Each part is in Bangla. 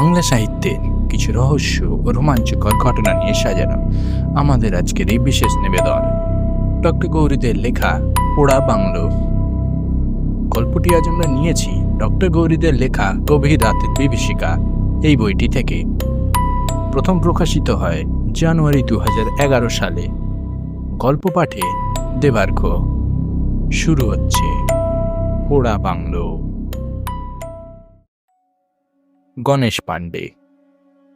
বাংলা সাহিত্যের কিছু রহস্য ও রোমাঞ্চকর ঘটনা নিয়ে সাজানো আমাদের আজকের এই বিশেষ নিবেদন। ডক্টর গৌরীদের লেখা পোড়া বাংলো। গল্পটি আজ আমরা নিয়েছি ডক্টর গৌরীদের লেখা গভীর রাতের বিভীষিকা, এই বইটি থেকে। প্রথম প্রকাশিত হয় জানুয়ারি দু সালে। গল্প পাঠে দেবার্ঘ। শুরু হচ্ছে পোড়া বাংলো। গণেশ পাণ্ডে।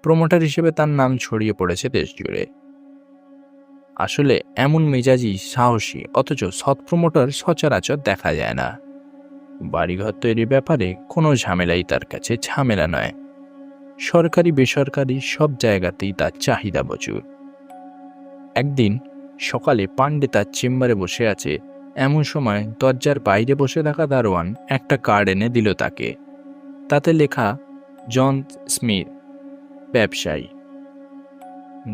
প্রমোটার হিসেবে তার নাম ছড়িয়ে পড়েছে দেশ জুড়ে আসলে এমন মেজাজি সাহসী, অথচ সৎ প্রমোটার সচরাচর দেখা যায় না। বাড়িঘর তৈরির ব্যাপারে কোনো ঝামেলাই তার কাছে ঝামেলা নয়। সরকারি, বেসরকারি সব জায়গাতেই তার চাহিদা প্রচুর। একদিন সকালে পাণ্ডে তার চেম্বারে বসে আছে, এমন সময় দরজার বাইরে বসে থাকা দারোয়ান একটা কার্ড এনে দিল তাকে। তাতে লেখা জন স্মিথ, ব্যবসায়ী।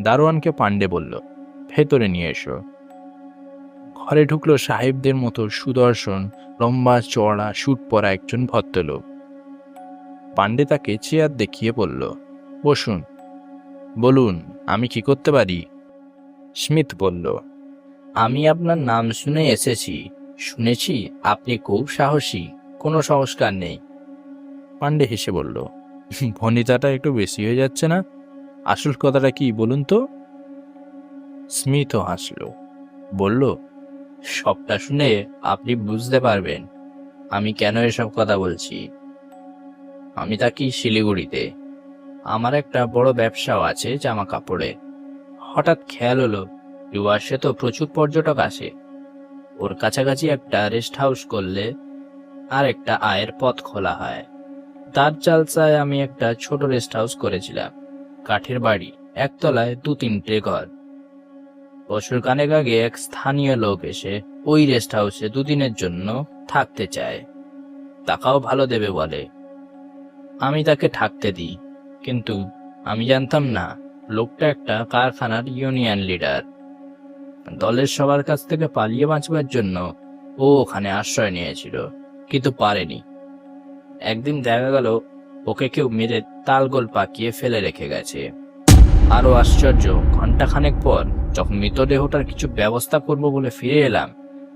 দারোয়ানকে পাণ্ডে বলল, ভেতরে নিয়ে এসো। ঘরে ঢুকলো সাহেবদের মতো সুদর্শন, লম্বা চড়া সুট পরা একজন ভদ্রলোক। পাণ্ডে তাকে চেয়ার দেখিয়ে বলল, বসুন। বলুন, আমি কি করতে পারি? স্মিথ বলল, আমি আপনার নাম শুনে এসেছি। শুনেছি আপনি খুব সাহসী, কোনো সংস্কার নেই। পাণ্ডে হেসে বলল ভনিতাটা একটু বেশি হয়ে যাচ্ছে না? আসল কথাটা কি বলুন তো? স্মিথও হাসল। বলল, সবটা শুনে আপনি বুঝতে পারবেন আমি কেন এসব কথা বলছি। আমি থাকি শিলিগুড়িতে। আমার একটা বড় ব্যবসাও আছে জামা কাপড়ে হঠাৎ খেয়াল হলো ডুয়ার্সে তো প্রচুর পর্যটক আসে। ওর কাছাকাছি একটা রেস্ট হাউস করলে আর একটা আয়ের পথ খোলা হয়। তার চালসায় আমি একটা ছোট রেস্ট হাউস করেছিলাম। কাঠের বাড়ি, একতলায় দু তিনটে ঘর। বছর কানেক আগে এক স্থানীয় লোক এসে ওই রেস্ট হাউসে দুদিনের জন্য থাকতে চায়। টাকাও ভালো দেবে বলে। আমি তাকে থাকতে দিই, কিন্তু আমি জানতাম না, লোকটা একটা কারখানার ইউনিয়ন লিডার। দলের সবার কাছ থেকে পালিয়ে বাঁচবার জন্য ও ওখানে আশ্রয় নিয়েছিল, কিন্তু পারেনি। একদিন দেখা গেল ওকে কেউ মেরে তালগোল পাকিয়ে ফেলে রেখে গেছে। আরও আশ্চর্য ঘন্টাখানেক পর যখন মৃতদেহটার কিছু ব্যবস্থা করব বলে ফিরে এলাম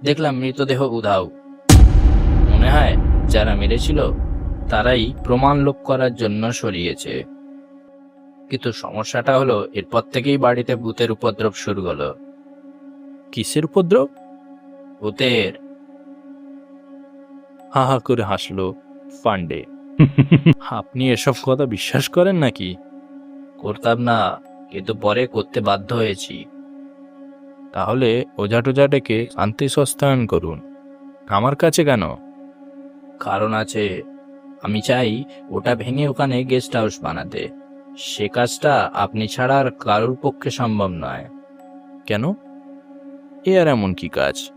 দেখলাম মৃতদেহ উধাও। মনে হয় যারা মেরেছিল তারাই প্রমাণ লোপ করার জন্য সরিয়েছে। কিন্তু সমস্যাটা হলো এরপর থেকেই বাড়িতে ভূতের উপদ্রব শুরু হলো। কিসের উপদ্রব? ভূতের। হা হা করে হাসলো। পাণ্ডে আপনি এসব কথা বিশ্বাস করেন নাকি? করতাম না কিন্তু পরে করতে বাধ্য হয়েছি। তাহলে ওঝা টোজা ডেকে শান্তি সস্তায়ন করুন। আমার কাছে কেন? কারণ আছে আমি চাই ওটা ভেঙে ওখানে গেস্ট হাউস বানাতে। সে কাজটা আপনি ছাড়া আর কারোর পক্ষে সম্ভব নয়। কেন? এ আর এমন কি কাজ?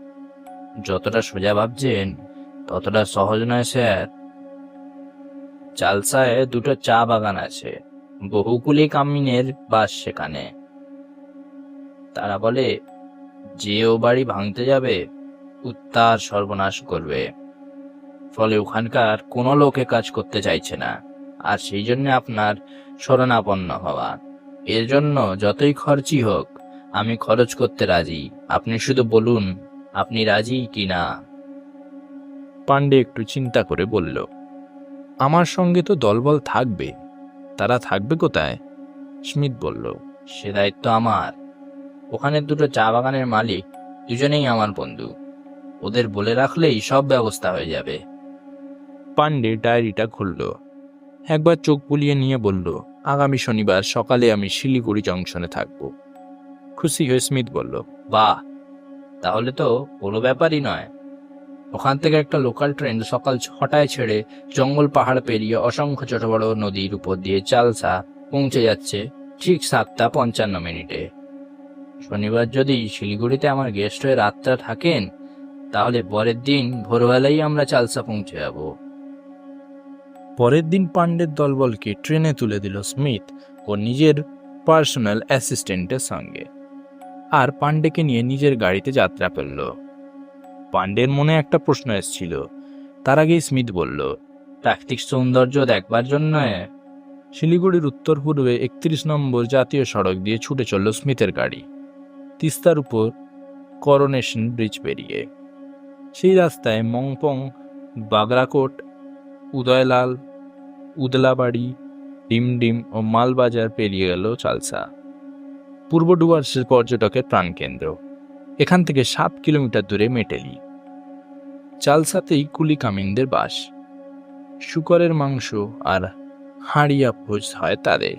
যতটা সোজা ভাবছেন ততটা সহজ নয় স্যার। চালসায় দুটো চা বাগান আছে, বহুকুলি কামিনের বাস সেখানে। তারা বলে, যে ও বাড়ি ভাঙতে যাবে, উত্তার সর্বনাশ করবে। ফলে ওখানকার কোনো লোকে কাজ করতে চাইছে না, আর সেই জন্য আপনার শরণাপন্ন হওয়া। এর জন্য যতই খরচই হোক, আমি খরচ করতে রাজি। আপনি শুধু বলুন, আপনি রাজি কি না? পাণ্ডে একটু চিন্তা করে বলল আমার সঙ্গে তো দলবল থাকবে। তারা থাকবে কোথায়? স্মিথ বলল সে দায়িত্ব আমার। ওখানে দুটো চা বাগানের মালিক দুজনেই আমার বন্ধু। ওদের বলে রাখলেই সব ব্যবস্থা হয়ে যাবে। পান্ডে ডায়েরিটা খুলল। একবার চোখ বুলিয়ে নিয়ে বলল আগামী শনিবার সকালে আমি শিলিগুড়ি জংশনে থাকব। খুশি হয়ে স্মিথ বলল বাহ! তাহলে তো কোনো ব্যাপারই নয়। ওখান থেকে একটা লোকাল ট্রেন সকাল ছটায় ছেড়ে জঙ্গল পাহাড় পেরিয়ে অসংখ্য ছোট বড় নদীর উপর দিয়ে চালসা পৌঁছে যাচ্ছে ঠিক সাতটা পঞ্চান্ন মিনিটে। শনিবার যদি শিলিগুড়িতে আমার গেস্ট হয়ে রাতটা থাকেন, তাহলে পরের দিন ভোরবেলাই আমরা চালসা পৌঁছে যাব। পরের দিন পাণ্ডের দলবলকে ট্রেনে তুলে দিল স্মিথ ও নিজের পার্সোনাল অ্যাসিস্ট্যান্টের সঙ্গে। আর পাণ্ডেকে নিয়ে নিজের গাড়িতে যাত্রা করল। পাণ্ডের মনে একটা প্রশ্ন এসেছিল। তার আগেই স্মিথ বলল, প্রাকৃতিক সৌন্দর্য দেখবার জন্য শিলিগুড়ির উত্তর পূর্বে একত্রিশ নম্বর জাতীয় সড়ক দিয়ে ছুটে চলল স্মিথের গাড়ি। তিস্তার উপর করোনেশন ব্রিজ পেরিয়ে। সেই রাস্তায় মংপং, বাগরাকোট, উদয়লাল, উদলাবাড়ি, ডিমডিম ও মালবাজার পেরিয়ে গেল চালসা। পূর্ব ডুয়ার্সের পর্যটকের প্রাণকেন্দ্র। এখান থেকে সাত কিলোমিটার দূরে মেটেলি। চালসাতেই কুলি কামিনদের বাস। শুকরের মাংস আর হাঁড়িয়া ভোজ হয় তাদের।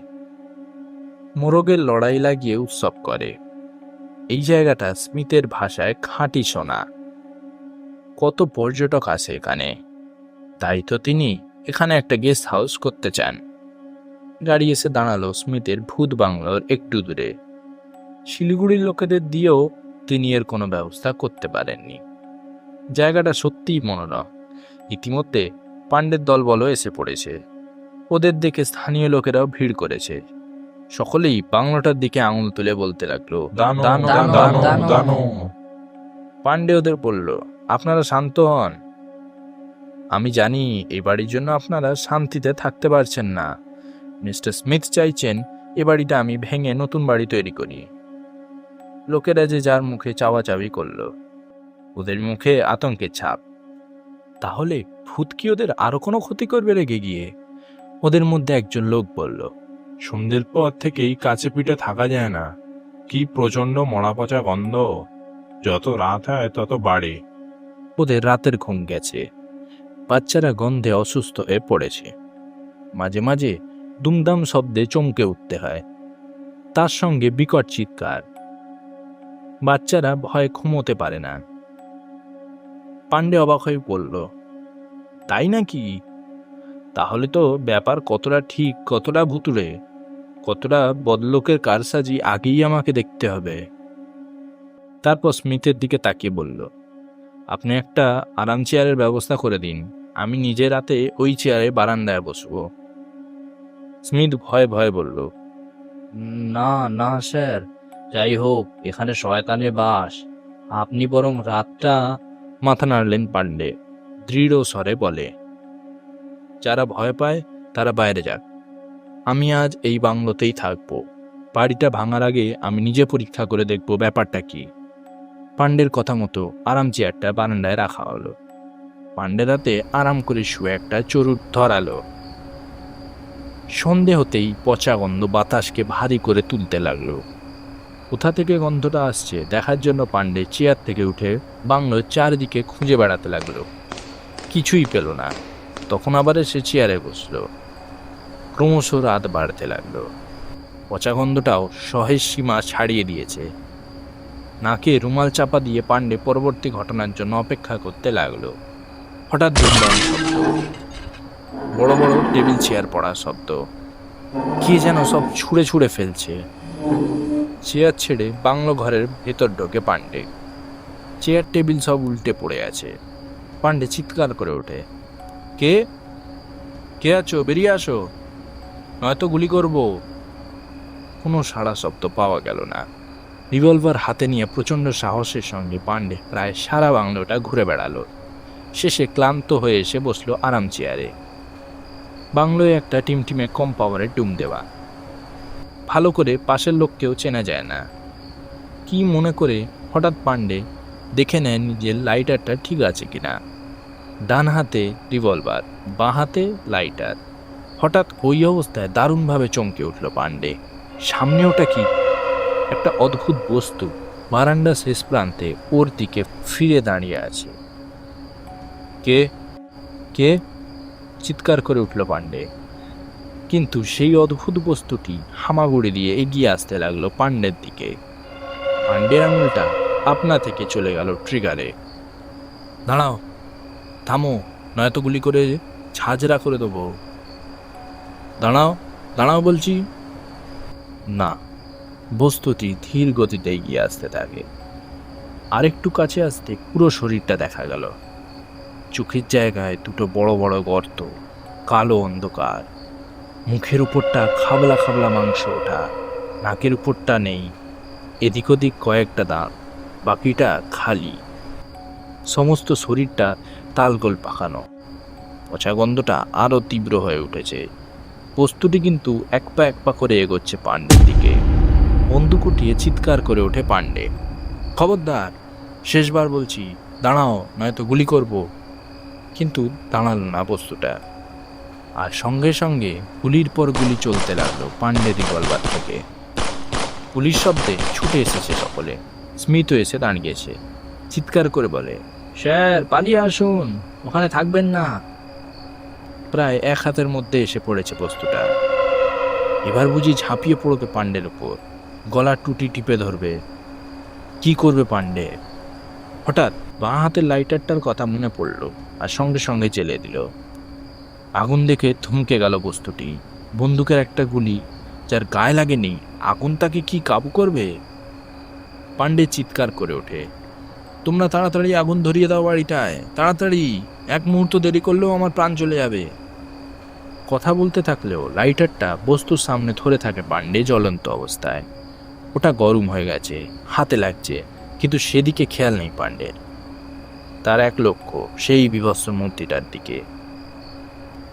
মোরগের লড়াই লাগিয়ে উৎসব করে। এই জায়গাটা স্মিথের ভাষায় খাঁটি সোনা। কত পর্যটক আছে এখানে? তাই তো তিনি এখানে একটা গেস্ট হাউস করতে চান। গাড়ি এসে দাঁড়াল স্মিথের ভূত বাংলোর একটু দূরে। শিলিগুড়ির লোকেদের দিয়েও তিনি এর কোনো ব্যবস্থা করতে পারেননি। জায়গাটা সত্যিই মনোরম। ইতিমধ্যে পাণ্ডের দলবলও এসে পড়েছে। ওদের দেখে স্থানীয় লোকেরাও ভিড় করেছে। সকলেই বাংলাটার দিকে আঙুল তুলে বলতে লাগল। পাণ্ডে ওদের বলল আপনারা শান্ত হন। আমি জানি এই বাড়ির জন্য আপনারা শান্তিতে থাকতে পারছেন না। মিস্টার স্মিথ চাইছেন এ বাড়িটা আমি ভেঙে নতুন বাড়ি তৈরি করি। লোকেরা যে যার মুখে চাওয়াচাওয়ি করল ওদের মুখে আতঙ্কের ছাপ। তাহলে ভূত কি ওদের আরও কোনো ক্ষতি করবে রেগে গিয়ে? ওদের মধ্যে একজন লোক বলল সন্ধ্যের পর থেকেই কাছে পিঠে থাকা যায় না। কি প্রচণ্ড মরা পচা গন্ধ। যত রাত হয় তত বাড়ে। ওদের রাতের ঘুম গেছে। বাচ্চারা গন্ধে অসুস্থ হয়ে পড়েছে। মাঝে মাঝে দুমদাম শব্দে চমকে উঠতে হয়। তার সঙ্গে বিকট চিৎকার। বাচ্চারা ভয়ে ঘুমোতে পারে না। পাণ্ডে অবাক হয়ে বলল, তাই নাকি? তাহলে তো ব্যাপার কতটা ঠিক, কতটা ভুতুরে কতটা বদলোকের কারসাজি আগেই আমাকে দেখতে হবে। তারপর স্মিথের দিকে তাকিয়ে বলল, আপনি একটা আরাম চেয়ারের ব্যবস্থা করে দিন, আমি নিজে রাতে ওই চেয়ারে বারান্দায় বসব। স্মিথ ভয়ে ভয়ে বলল, না না, স্যার। যাই হোক এখানে শয়তানের বাস। আপনি বরং রাতটা মাথা নাড়লেন পাণ্ডে, দৃঢ় স্বরে বলে। যারা ভয় পায়, তারা বাইরে যাক। আমি আজ এই বাংলোতেই থাকব। বাড়িটা ভাঙার আগে আমি নিজে পরীক্ষা করে দেখব ব্যাপারটা কি। পাণ্ডের কথা মতো আরাম চেয়ারটা বারান্দায় রাখা হলো। পাণ্ডে রাতে আরাম করে শুয়ে একটা চরুট ধরালো। সন্ধে হতেই পচা গন্ধ বাতাসকে ভারী করে তুলতে লাগল। কোথা থেকে গন্ধটা আসছে, দেখার জন্য পাণ্ডে চেয়ার থেকে উঠে বাংলোর চারিদিকে খুঁজে বেড়াতে লাগল। কিছুই পেল না। তখন আবার এসে চেয়ারে বসল। ক্রমশ রাত বাড়তে লাগল। পচা গন্ধটাও সহেজ সীমা ছাড়িয়ে দিয়েছে। নাকে রুমাল চাপা দিয়ে পাণ্ডে পরবর্তী ঘটনার জন্য অপেক্ষা করতে লাগল। হঠাৎ শব্দ। বড় বড় টেবিল চেয়ার পড়া শব্দ। কে যেন সব ছুঁড়ে ছুঁড়ে ফেলছে। চেয়ার ছেড়ে বাংলো ঘরের ভেতর ঢোকে পাণ্ডে। চেয়ার টেবিল সব উল্টে পড়ে আছে। পাণ্ডে চিৎকার করে ওঠে। কে? কে আছো? বেরিয়ে আসো। নয়তো গুলি করব। কোনো সাড়া শব্দ পাওয়া গেল না। রিভলভার হাতে নিয়ে প্রচণ্ড সাহসের সঙ্গে পাণ্ডে প্রায় সারা বাংলোটা ঘুরে বেড়ালো। শেষে ক্লান্ত হয়ে এসে বসল আরাম চেয়ারে। বাংলোয় একটা টিমটিমে কম পাওয়ারে ডুম দেওয়া। ভালো করে পাশের লোককেও চেনা যায় না। কি মনে করে হঠাৎ পাণ্ডে দেখে নেন নিজের লাইটারটা ঠিক আছে কিনা। ডান হাতে রিভলভার, বাঁ হাতে লাইটার। হঠাৎ ওই অবস্থায় দারুণভাবে চমকে উঠল পাণ্ডে। সামনে ওটা কি? একটা অদ্ভুত বস্তু বারান্ডা শেষ প্রান্তে ওর দিকে ফিরে দাঁড়িয়ে আছে। কে? কে? চিৎকার করে উঠল পাণ্ডে। কিন্তু সেই অদ্ভুত বস্তুটি হামাগুড়ি দিয়ে এগিয়ে আসতে লাগল পাণ্ডের দিকে। পাণ্ডের আঙুলটা আপনা থেকে চলে গেল ট্রিগারে দাঁড়াও, থামো, নয়তো গুলি করে ঝাঁঝরা করে দেবো। দাঁড়াও দাঁড়াও বলছি। না, বস্তুটি ধীর গতিতে এগিয়ে আসতে থাকে। আরেকটু কাছে আসতে পুরো শরীরটা দেখা গেল। চোখের জায়গায় দুটো বড় বড় গর্ত, কালো অন্ধকার। মুখের উপরটা খাবলা খাবলা মাংস ওঠা, নাকের উপরটা নেই, এদিক ওদিক কয়েকটা দাঁত, বাকিটা খালি। সমস্ত শরীরটা তালগোল পাকানো। পচা গন্ধটা আরও তীব্র হয়ে উঠেছে। বস্তুটি কিন্তু এক পা এক পা করে এগোচ্ছে পাণ্ডের দিকে। বন্দুক উঠিয়ে চিৎকার করে ওঠে পাণ্ডে। খবরদার, শেষবার বলছি, দাঁড়াও, নয়তো গুলি করব। কিন্তু দাঁড়াল না বস্তুটা। আর সঙ্গে সঙ্গে গুলির পর গুলি চলতে লাগল পাণ্ডের রিভলভার থেকে। পুলিশ শব্দে ছুটে এসেছে সকলে। স্মিথও এসে দাঁড়িয়েছে। চিৎকার করে বলে, স্যার, পালিয়ে আসুন। ওখানে থাকবেন না। প্রায় এক হাতের মধ্যে এসে পড়েছে বস্তুটা। এবার বুঝি ঝাঁপিয়ে পড়বে পাণ্ডের উপর। গলা টুটি টিপে ধরবে। কি করবে পাণ্ডে? হঠাৎ বাঁ হাতের লাইটারটার কথা মনে পড়ল আর সঙ্গে সঙ্গে জেলে দিল। আগুন দেখে থমকে গেল বস্তুটি। বন্দুকের একটা গুলি, যার গায়ে লাগেনি, আগুন তাকে কি কাবু করবে? পাণ্ডে চিৎকার করে ওঠে। তোমরা তাড়াতাড়ি আগুন ধরিয়ে দাও বাড়িটায়, তাড়াতাড়ি। এক মুহূর্ত দেরি করলেও আমার প্রাণ চলে যাবে। কথা বলতে থাকলেও লাইটারটা বস্তুর সামনে ধরে থাকে পাণ্ডে জ্বলন্ত অবস্থায়। ওটা গরম হয়ে গেছে, হাতে লাগছে, কিন্তু সেদিকে খেয়াল নেই পাণ্ডের। তার এক লক্ষ্য, সেই বিভৎস মূর্তিটার দিকে।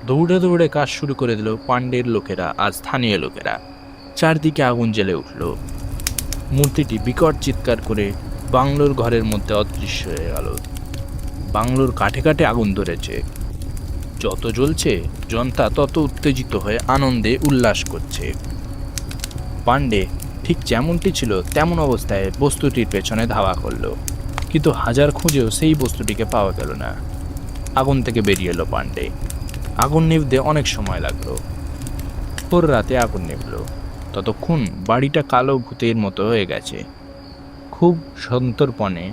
দৌড়ে দৌড়ে কাজ শুরু করে দিল পাণ্ডের লোকেরা আর স্থানীয় লোকেরা। চারদিকে আগুন জ্বেলে উঠল। মূর্তিটি বিকট চিৎকার করে বাংলোর ঘরের মধ্যে অদৃশ্য হয়ে গেল। বাংলোর কাঠে কাঠে আগুন ধরেছে। যত জ্বলছে, জনতা তত উত্তেজিত হয়ে আনন্দে উল্লাস করছে। পাণ্ডে ঠিক যেমনটি ছিল তেমন অবস্থায় বস্তুটির পেছনে ধাওয়া করল। কিন্তু হাজার খুঁজেও সেই বস্তুটিকে পাওয়া গেল না। আগুন থেকে বেরিয়ে এলো পাণ্ডে। আগুন নিভতে অনেক সময় লাগল। ভোর রাতে আগুন নিভল। ততক্ষণ বাড়িটা কালো ভূতের মতো হয়ে গেছে। খুব সন্তর্পণে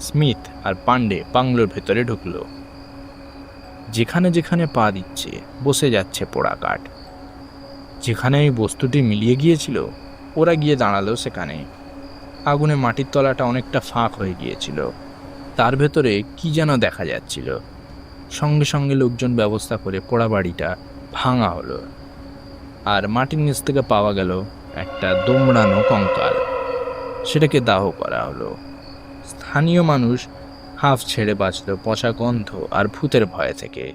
স্মিথ আর পাণ্ডে বাংলোর ভেতরে ঢুকলো। যেখানে যেখানে পা দিচ্ছে, বসে যাচ্ছে পোড়া কাঠ। যেখানে এই বস্তুটি মিলিয়ে গিয়েছিল, ওরা গিয়ে দাঁড়াল সেখানে। আগুনে মাটির তলাটা অনেকটা ফাঁক হয়ে গিয়েছিল। তার ভেতরে কি যেন দেখা যাচ্ছিল। সঙ্গে সঙ্গে লোকজন ব্যবস্থা করে পোড়া বাড়িটা ভাঙা হলো। আর মাটির নিচ থেকে পাওয়া গেল একটা দোমড়ানো কঙ্কাল। সেটাকে দাহ করা হলো। স্থানীয় মানুষ হাফ ছেড়ে বাঁচল পচা গন্ধ আর ভূতের ভয় থেকে।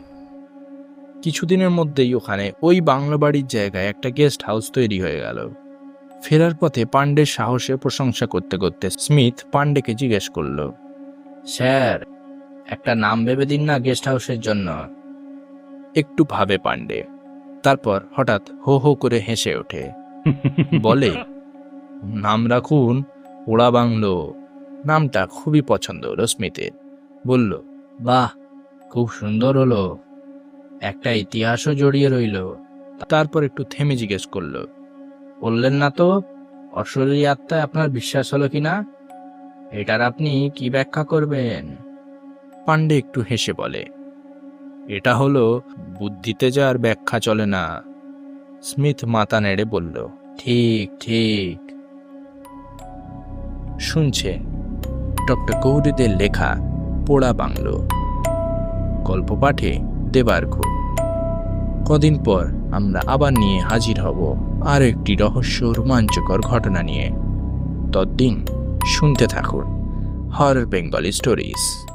কিছুদিনের মধ্যেই ওখানে ওই বাংলা বাড়ির জায়গায় একটা গেস্ট হাউস তৈরি হয়ে গেল। ফেরার পথে পাণ্ডের সাহসে প্রশংসা করতে করতে স্মিথ পাণ্ডেকে জিজ্ঞেস করল, স্যার একটা নাম ভেবে দিন না গেস্ট হাউসের জন্য। একটু ভাবে পাণ্ডে। তারপর হঠাৎ হো হো করে হেসে ওঠে। বলে, নাম রাখুন, ওড়া বাংলো। নামটা খুবই পছন্দ স্মিথের বলল, বাহ, খুব সুন্দর হলো। একটা ইতিহাসও জড়িয়ে রইল। তারপর একটু থেমে জিজ্ঞেস করল, বললেন না তো, অশরীরী আত্মায় আপনার বিশ্বাস হলো কিনা? এটার আপনি কি ব্যাখ্যা করবেন? পাণ্ডে একটু হেসে বলে, এটা হলো, বুদ্ধিতে যার ব্যাখ্যা চলে না, স্মিথ মাথা নেড়ে বলল, ঠিক ঠিক। শুনছে, ডক্টর গৌরীদের লেখা পোড়া বাংলো। গল্প পাঠে দেবার্ঘ। কদিন পর আমরা আবার নিয়ে হাজির হব আর একটি রহস্য রোমাঞ্চকর ঘটনা নিয়ে। ততদিন শুনতে থাকুন, হর বেঙ্গলি স্টোরিজ।